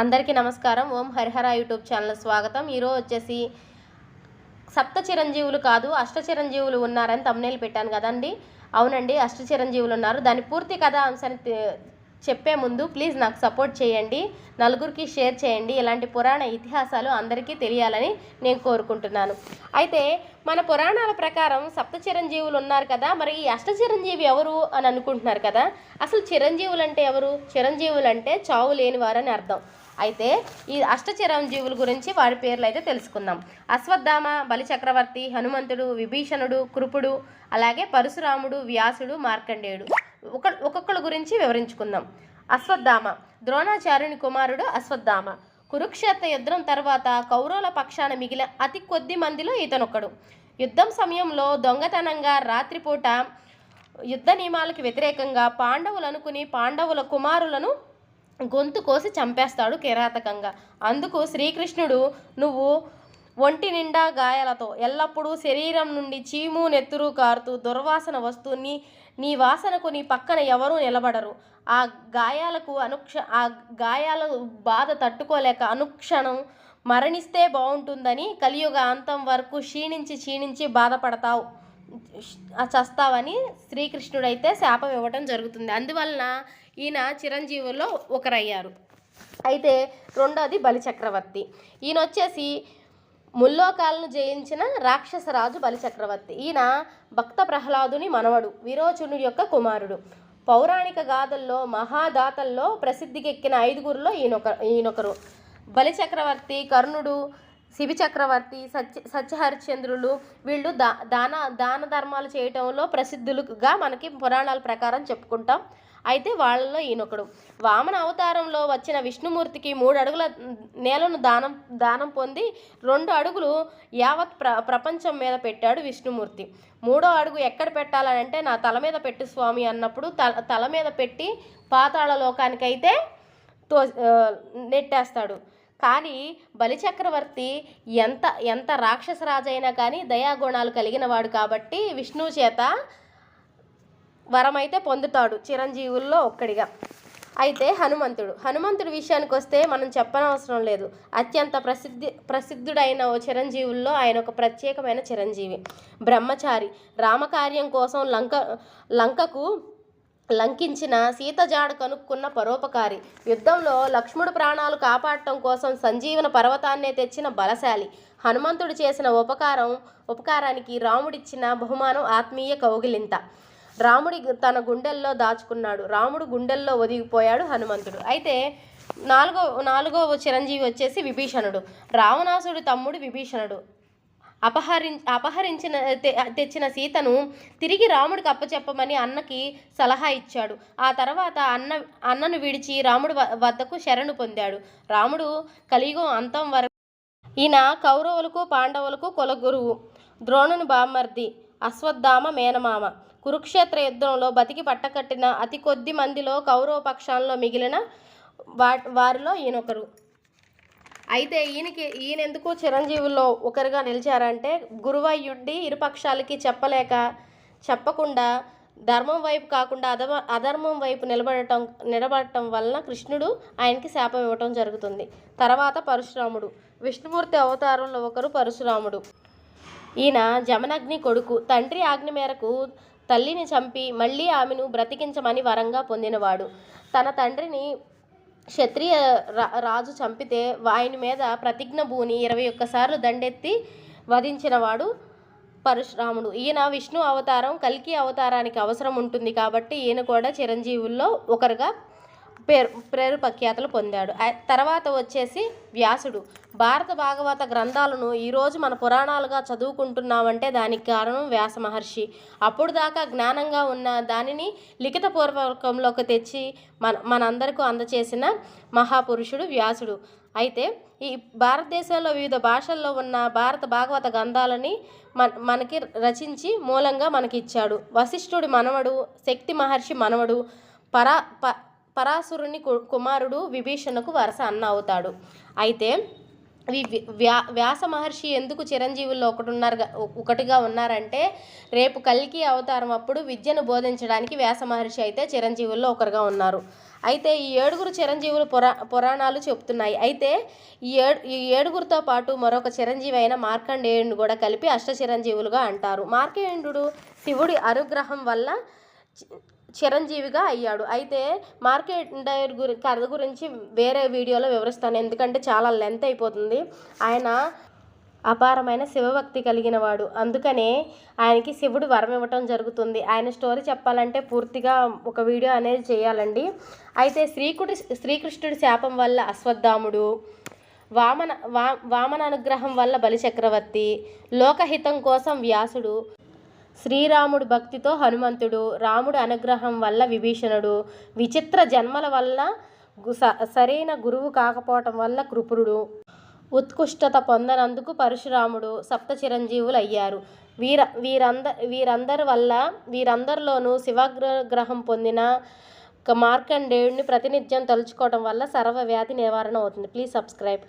అందరికీ నమస్కారం. ఓం Harihara YouTube channel స్వాగతం. ఈరోజు వచ్చేసి సప్త చిరంజీవులు కాదు అష్ట చిరంజీవులు ఉన్నారని తమ్నేలు పెట్టాను కదండి. అవునండి అష్ట చిరంజీవులు ఉన్నారు. దాని పూర్తి కథ అంశాన్ని చెప్పే ముందు ప్లీజ్ నాకు సపోర్ట్ చేయండి. నలుగురికి షేర్ చేయండి. ఇలాంటి పురాణ ఇతిహాసాలు అందరికీ తెలియాలని నేను కోరుకుంటున్నాను. అయితే మన పురాణాల ప్రకారం సప్త చిరంజీవులు ఉన్నారు కదా మరి ఈ అష్ట చిరంజీవి ఎవరు అని అనుకుంటున్నారు కదా? అసలు చిరంజీవులు అంటే ఎవరు? చిరంజీవులు అంటే చావు లేని వారని అర్థం. అయితే ఈ అష్టచిరంజీవుల గురించి వారి పేర్లు అయితే తెలుసుకుందాం. అశ్వత్థామ బలిచక్రవర్తి హనుమంతుడు విభీషణుడు కృపుడు అలాగే పరశురాముడు వ్యాసుడు మార్కండేయుడు. ఒక ఒక్కొక్కళ్ళ గురించి వివరించుకుందాం. అశ్వత్థామ ద్రోణాచార్యుని కుమారుడు అశ్వత్థామ. కురుక్షేత్ర యుద్ధం తర్వాత కౌరవుల పక్షాన మిగిలిన అతి కొద్ది మందిలో ఇతనొక్కడు యుద్ధం సమయంలో దొంగతనంగా రాత్రిపూట యుద్ధ నియమాలకు వ్యతిరేకంగా పాండవులు అనుకుని పాండవుల కుమారులను గొంతు కోసి చంపేస్తాడు కిరాతకంగా. అందుకు శ్రీకృష్ణుడు నువ్వు ఒంటి నిండా గాయాలతో ఎల్లప్పుడూ శరీరం నుండి చీము నెత్తురు కారుతూ దుర్వాసన వస్తువుని నీ వాసనకు నీ పక్కన ఎవరూ నిలబడరు. ఆ గాయాలకు అనుక్ష ఆ గాయాల బాధ తట్టుకోలేక అనుక్షణం మరణిస్తే బాగుంటుందని కలియుగ అంతం వరకు క్షీణించి క్షీణించి బాధపడతావు చస్తావని శ్రీకృష్ణుడైతే శాపం ఇవ్వటం జరుగుతుంది. అందువలన ఈయన చిరంజీవుల్లో ఒకరయ్యారు. అయితే రెండోది బలిచక్రవర్తి ఈయన వచ్చేసి ముల్లోకాలను జయించిన రాక్షసరాజు బలిచక్రవర్తి ఈయన భక్త ప్రహ్లాదుని మనవడు విరోచనుడి యొక్క కుమారుడు. పౌరాణిక గాథల్లో మహాదాతల్లో ప్రసిద్ధికెక్కిన ఐదుగురిలో ఈయనొక ఈయనొకరు. బలిచక్రవర్తి కర్ణుడు శివి చక్రవర్తి సత్య సత్యహరిశ్చంద్రులు వీళ్ళు దా దాన దాన ధర్మాలు చేయటంలో ప్రసిద్ధులుగా మనకి పురాణాల ప్రకారం చెప్పుకుంటాం. అయితే వాళ్ళలో ఈయనొకడు. వామన అవతారంలో వచ్చిన విష్ణుమూర్తికి మూడు అడుగుల నేలను దానం దానం పొంది రెండు అడుగులు యావత్ ప్ర ప్రపంచం మీద పెట్టాడు విష్ణుమూర్తి. మూడో అడుగు ఎక్కడ పెట్టాలని అంటే నా తల మీద పెట్టు స్వామి అన్నప్పుడు తల తల మీద పెట్టి పాతాళ లోకానికైతే తో నెట్టేస్తాడు. కానీ బలిచక్రవర్తి ఎంత ఎంత రాక్షసరాజైనా కానీ దయాగుణాలు కలిగిన వాడు కాబట్టి విష్ణువు చేత వరమైతే పొందుతాడు చిరంజీవుల్లో ఒక్కడిగా. అయితే హనుమంతుడు హనుమంతుడి విషయానికి వస్తే మనం చెప్పనవసరం లేదు. అత్యంత ప్రసిద్ధి ప్రసిద్ధుడైన ఓ చిరంజీవుల్లో ఆయన ఒక ప్రత్యేకమైన చిరంజీవి. బ్రహ్మచారి రామకార్యం కోసం లంక లంకకు లంకించిన సీత జాడ కనుక్కున్న పరోపకారి. యుద్ధంలో లక్ష్ముడు ప్రాణాలు కాపాడటం కోసం సంజీవన పర్వతాన్నే తెచ్చిన బలశాలి. హనుమంతుడు చేసిన ఉపకారం ఉపకారానికి రాముడిచ్చిన బహుమానం ఆత్మీయ కౌగిలింత. రాముడి తన గుండెల్లో దాచుకున్నాడు. రాముడు గుండెల్లో ఒదిగిపోయాడు హనుమంతుడు. అయితే నాలుగో నాలుగో చిరంజీవి వచ్చేసి విభీషణుడు. రావణాసుడి తమ్ముడు విభీషణుడు. అపహరి అపహరించిన తె- తెచ్చిన సీతను తిరిగి రాముడికి అప్పచెప్పమని అన్నకి సలహా ఇచ్చాడు. ఆ తర్వాత అన్న అన్నను విడిచి రాముడు వ- వద్దకు శరణు పొందాడు. రాముడు కలియుగం అంతం వరకు ఈయన కౌరవులకు పాండవులకు కులగురువు. ద్రోణుని బామ్మర్ది అశ్వత్థామ మేనమామ. కురుక్షేత్ర యుద్ధంలో బతికి పట్టకట్టిన అతి కొద్ది మందిలో కౌరవ పక్షాల్లో మిగిలిన వా వారిలో ఈయనొకరు. అయితే ఈయనకి ఈయన ఎందుకు చిరంజీవుల్లో ఒకరుగా నిలిచారంటే గురువయ్యుండి ఇరుపక్షాలకి చెప్పలేక చెప్పకుండా ధర్మం వైపు కాకుండా అధమ అధర్మం వైపు నిలబడటం నిలబడటం వలన కృష్ణుడు ఆయనకి శాపం ఇవ్వటం జరుగుతుంది. తర్వాత పరశురాముడు. విష్ణుమూర్తి అవతారంలో ఒకరు పరశురాముడు. ఈయన జమనగ్ని కొడుకు. తండ్రి ఆజ్ఞ మేరకు తల్లిని చంపి మళ్ళీ ఆమెను బ్రతికించమని వరంగా పొందినవాడు. తన తండ్రిని క్షత్రియ రా- రాజు చంపితే ఆయన మీద ప్రతిజ్ఞ భూని ఇరవై ఒక్కసార్లు దండెత్తి వధించినవాడు పరశురాముడు. ఈయన విష్ణు అవతారం కల్కి అవతారానికి అవసరం ఉంటుంది కాబట్టి ఈయన కూడా చిరంజీవుల్లో ఒకరుగా పేరు పేరు ప్రఖ్యాతలు పొందాడు తర్వాత వచ్చేసి వ్యాసుడు. భారత భాగవత గ్రంథాలను ఈరోజు మన పురాణాలుగా చదువుకుంటున్నామంటే దానికి కారణం వ్యాస మహర్షి. అప్పుడు దాకా జ్ఞానంగా ఉన్న దానిని లిఖిత పూర్వకంలోకి తెచ్చి మన మనందరికీ అందచేసిన మహాపురుషుడు వ్యాసుడు. అయితే ఈ భారతదేశంలో వివిధ భాషల్లో ఉన్న భారత భాగవత గ్రంథాలని మన మనకి రచించి మూలంగా మనకి ఇచ్చాడు వశిష్ఠుడి మనవడు శక్తి మహర్షి మనవడు పరా ప పరాశురుని కు- కుమారుడు విభీషణకు వరస అన్న అవుతాడు. అయితే వ్యా వ్యాస మహర్షి ఎందుకు చిరంజీవుల్లో ఒకటి ఉన్నారు ఒకటిగా ఉన్నారంటే రేపు కల్కి అవతారం అప్పుడు విద్యను బోధించడానికి వ్యాస మహర్షి అయితే చిరంజీవుల్లో ఒకరుగా ఉన్నారు. అయితే ఈ ఏడుగురు చిరంజీవులు పురా పురాణాలు చెప్తున్నాయి అయితే ఈ ఏడు ఈ ఏడుగురితో పాటు మరొక చిరంజీవి అయిన మార్కండేయుడిని కూడా కలిపి అష్ట చిరంజీవులుగా అంటారు. మార్కండేయుడు శివుడి అనుగ్రహం వల్ల చి- చిరంజీవిగా అయ్యాడు. అయితే మార్కెండైర్ గురి కథ గురించి వేరే వీడియోలో వివరిస్తాను. ఎందుకంటే చాలా లెంత్ అయిపోతుంది. ఆయన అపారమైన శివభక్తి కలిగిన వాడు అందుకనే ఆయనకి శివుడు వరం ఇవ్వటం జరుగుతుంది. ఆయన స్టోరీ చెప్పాలంటే పూర్తిగా ఒక వీడియో అనేది చేయాలండి. అయితే శ్రీకుడి శ్రీకృష్ణుడి శాపం వల్ల అశ్వత్థాముడు వామన వా వామన అనుగ్రహం వల్ల బలిచక్రవర్తి లోకహితం కోసం వ్యాసుడు శ్రీరాముడు భక్తితో హనుమంతుడు రాముడు అనుగ్రహం వల్ల విభీషణుడు విచిత్ర జన్మల వల్ల సరైన గురువు కాకపోవటం వల్ల కృపురుడు. ఉత్కృష్టత పొందనందుకు పరశురాముడు సప్త చిరంజీవులు అయ్యారు. వీర వీరంద వీరందరి వల్ల వీరందరిలోనూ శివాగ్రహం పొందిన మార్కండేయుడిని ప్రతినిత్యం తలుచుకోవడం వల్ల సర్వ వ్యాధి నివారణ అవుతుంది. Please subscribe.